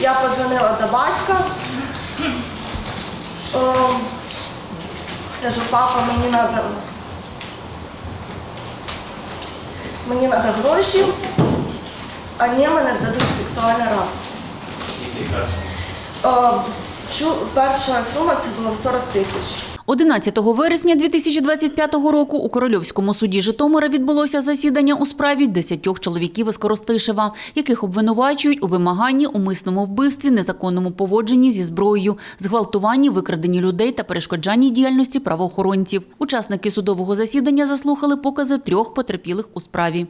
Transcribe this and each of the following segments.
Я подзвонила до батька. О, кажу, папа, мені треба. Мені треба гроші, а ні, мене здадуть сексуальне рабство. О, перша сума це було 40 тисяч. 11 вересня 2025 року у Корольовському суді Житомира відбулося засідання у справі десятьох чоловіків із Коростишева, яких обвинувачують у вимаганні, умисному вбивстві, незаконному поводженні зі зброєю, зґвалтуванні, викраденні людей та перешкоджанні діяльності правоохоронців. Учасники судового засідання заслухали покази трьох потерпілих у справі.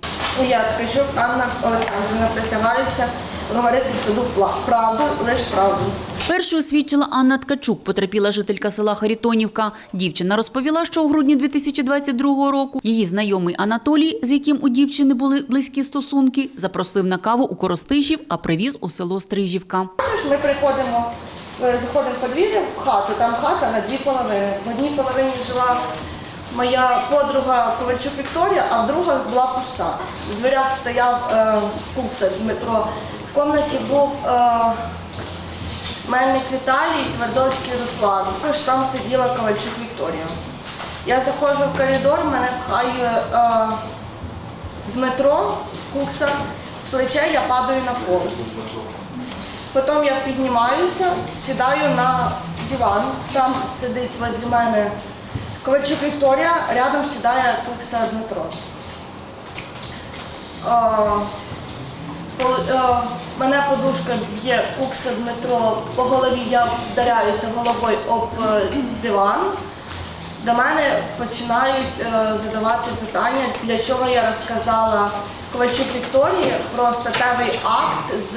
Я Ткачук Анна Олександрівна присягаюся говорити суду правду, лише правду. Першою свідчила Анна Ткачук, потерпіла жителька села Харитонівка. Дівчина розповіла, що у грудні 2022 року її знайомий Анатолій, з яким у дівчини були близькі стосунки, запросив на каву у Коростишів, а привіз у село Стрижівка. Ми приходимо, е, заходимо в подвір'я в хату, там хата на дві половини. В одній половині жила моя подруга Ковальчук Вікторія, а в другій була пуста. В дверях стояв е, Кукса Дмитро. В кімнаті був е, Мельник Віталій, Твердовський Руслан. Також там сиділа Ковальчук Вікторія. Я заходжу в коридор, мене пхає е, Дмитро Кукса, в плече я падаю на пол. Потім я піднімаюся, сідаю на диван, там сидить возле мене Ковальчук Вікторія, рядом сідає Кукса Дмитро. А, по- е, Мене подушка б'є Кукса Дмитро по голові, я вдаряюся головою об е, диван. До мене починають е, задавати питання, для чого я розказала Ковальчук Вікторії про статевий акт з,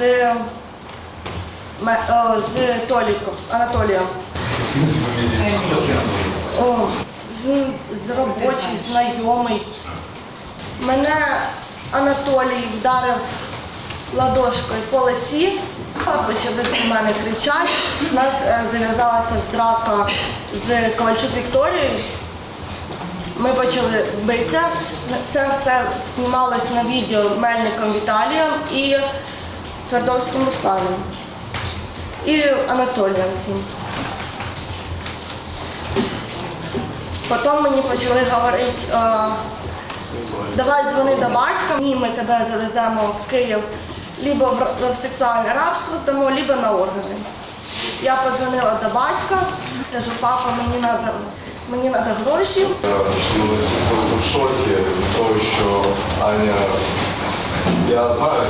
з Толіком, Анатолієм. О, з, з робочий, знайомий. Мене Анатолій вдарив ладошкою по лиці, почали до мене кричати. У нас е, зав'язалася драка з Ковальчук Вікторією. Ми почали битися. Це все знімалось на відео Мельником Віталієм і Твердовським Русланом. І Анатолієм. Потім мені почали говорити, е, давай дзвони до батька, ні, ми тебе завеземо в Київ либо в, сексуальне рабство здамо, либо на органи. Я подзвонила до батька, кажу, папа, мені треба мені треба гроші. Ми просто в шокі від того, що Аня, я знаю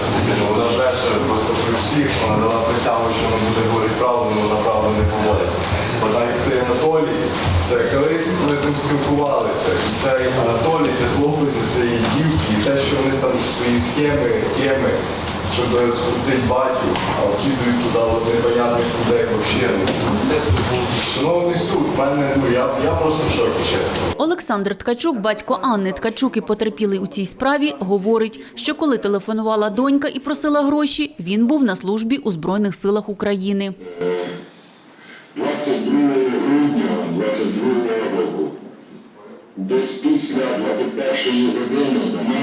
вона бреше просто при всіх, вона дала присягу, що вона буде говорити правду, але вона правду не говорить. Бо так як цей Анатолій, це колись ми з ним спілкувалися, і цей Анатолій, це хлопець із цієї дівки, і те, що вони там свої схеми, теми, щоб скрутити батьків, а вкидують туди от непонятних людей взагалі. Шановний суд, мене, ну я, я просто в шокі, чесно. Олександр Ткачук, батько Анни Ткачук і потерпілий у цій справі, говорить, що коли телефонувала донька і просила гроші, він був на службі у Збройних силах України. 22 грудня 22 року, десь після 21 години до мене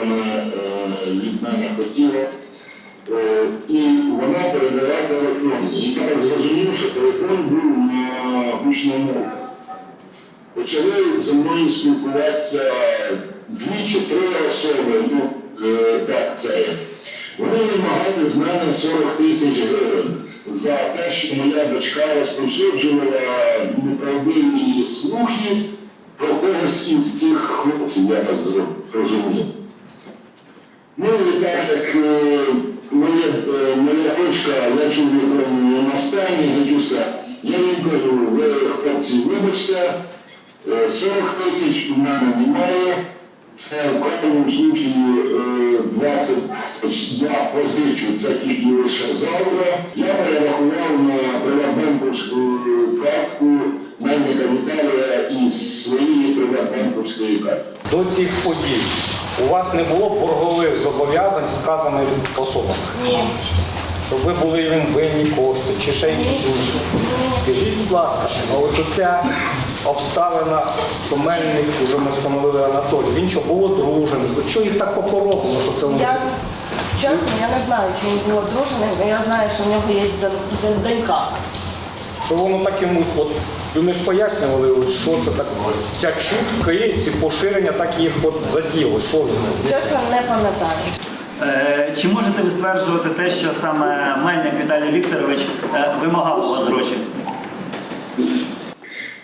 вона е, від мене хотіла. Е, І вона передала телефон. І я так зрозумів, що телефон був на гучному. Почали зі мною спілкуватися дві чи три особи, ну е, так це. Вони вимагали з мене 40 тисяч гривень за те, що моя дочка розповсюджувала неправдиві слухи про когось із цих хлопців, я так розумію. Ну і так як е, моя, е, моя дочка, його на стані, геть. Я їм кажу, ви хлопці, вибачте, е, 40 тисяч у мене немає. Це в крайньому е, 20 тисяч я позичу, це тільки лише завтра. Цих подій у вас не було боргових зобов'язань з вказаною особами? Ні. Щоб ви були їм винні кошти чи ще якісь інші. Скажіть, будь ласка, а от оця обставина, що Мельник, вже ми встановили Анатолій. Він що був одружений. От Що їх так покоробило, що це вони? Я чесно, я не знаю, чи він був одружений, але я знаю, що в нього є дон- дон- донька. Що воно так йому, от вони ж пояснювали, от, що це так, ця чутки, ці поширення так їх от заділо. Що воно? Чесно, не пам'ятаю. Е, Чи можете ви стверджувати те, що саме Мельник Віталій Вікторович е, вимагав у вас гроші?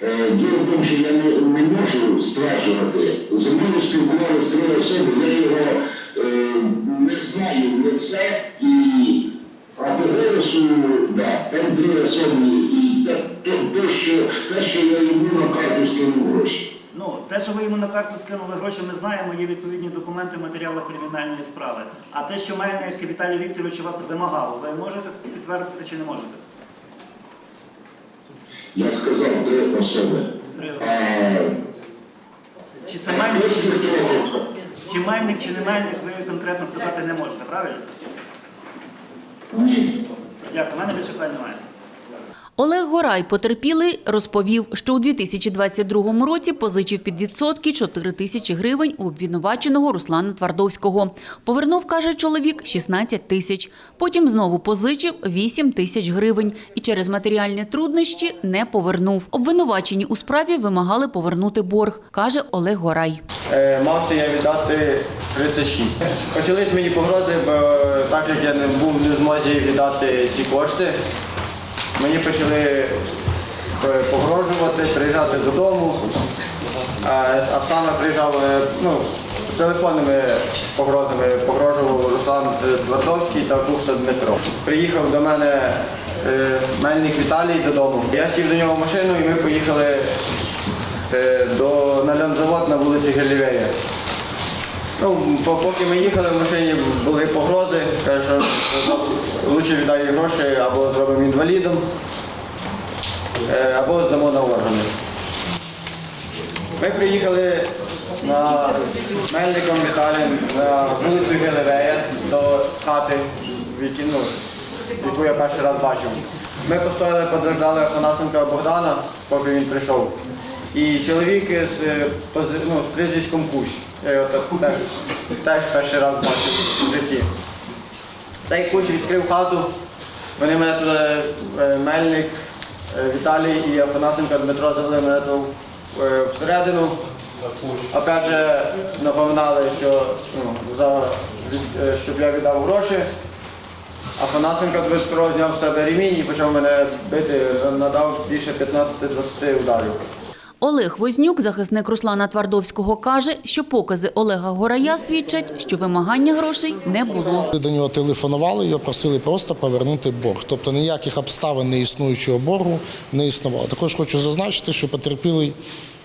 Е, Діло в тому, що я не, не можу стверджувати. Зі мною спілкувалися три особи, я його е, не знаю в лице і а по голосу, да, там три особи, і те, що, те, що я йому на карту скинув гроші. Ну, те, що ви йому на карту скинули гроші, ми знаємо, є відповідні документи в матеріалах кримінальної справи. А те, що Мельник Віталій Вікторович вас вимагав, ви можете підтвердити чи не можете? Я сказав три особи. Три А. Чи це Мельник, того, чи Мельник, чи не Мельник, ви конкретно сказати не можете, правильно? ні. Дякую, у мене більше питань немає. Олег Горай, потерпілий, розповів, що у 2022 році позичив під відсотки 4 тисячі гривень у обвинуваченого Руслана Твардовського. Повернув, каже чоловік, 16 тисяч. Потім знову позичив 8 тисяч гривень і через матеріальні труднощі не повернув. Обвинувачені у справі вимагали повернути борг, каже Олег Горай. Е, Мався я віддати 36. Почались мені погрози, бо так як я не був не змозі віддати ці кошти, мені почали е, погрожувати, приїжджати додому. А саме приїжджав е, ну, телефонними погрозами погрожував Руслан Твардовський та Кукса Дмитро. Приїхав до мене е, Мельник Віталій додому. Я сів до нього в машину і ми поїхали до на льонзавод на вулиці Гелівея. Ну, поки ми їхали в машині, були погрози, каже, що краще віддай гроші або зробимо інвалідом, е, або здамо на органи. Ми приїхали на Мельником Віталієм на вулицю Гелевея до хати, в ну, яку я перший раз бачив. Ми постояли, подождали Афанасенка Богдана, поки він прийшов. І чоловік з, е, ну, з прізвиськом Кущ. Я його теж, теж перший раз бачив в житті. Цей Кущ відкрив хату. Вони мене туди, е, Мельник, е, Віталій і Афанасенко Дмитро завели мене тут е, всередину. Опять же напоминали, що ну, за, щоб я віддав гроші. Афанасенко Дмитро зняв з себе ремінь і почав мене бити, надав більше 15-20 ударів. Олег Вознюк, захисник Руслана Твардовського, каже, що покази Олега Горая свідчать, що вимагання грошей не було. До нього телефонували, його просили просто повернути борг. Тобто ніяких обставин неіснуючого боргу не існувало. Також хочу зазначити, що потерпілий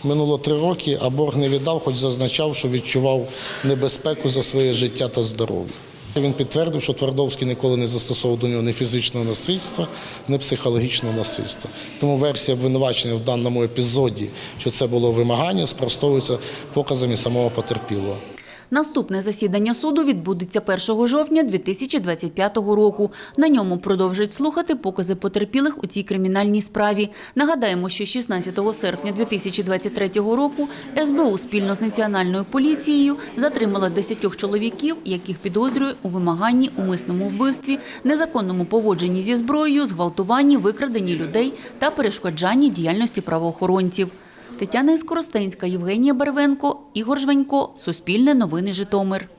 минуло три роки, а борг не віддав, хоч зазначав, що відчував небезпеку за своє життя та здоров'я. Він підтвердив, що Твардовський ніколи не застосовував до нього ні фізичного насильства, ні психологічного насильства. Тому версія обвинувачення в даному епізоді, що це було вимагання, спростовується показами самого потерпілого. Наступне засідання суду відбудеться 1 жовтня 2025 року. На ньому продовжать слухати покази потерпілих у цій кримінальній справі. Нагадаємо, що 16 серпня 2023 року СБУ спільно з національною поліцією затримала 10 чоловіків, яких підозрює у вимаганні, умисному вбивстві, незаконному поводженні зі зброєю, зґвалтуванні, викраденні людей та перешкоджанні діяльності правоохоронців. Тетяна Іскоростенська, Євгенія Барвенко, Ігор Жванько, Суспільне новини Житомир.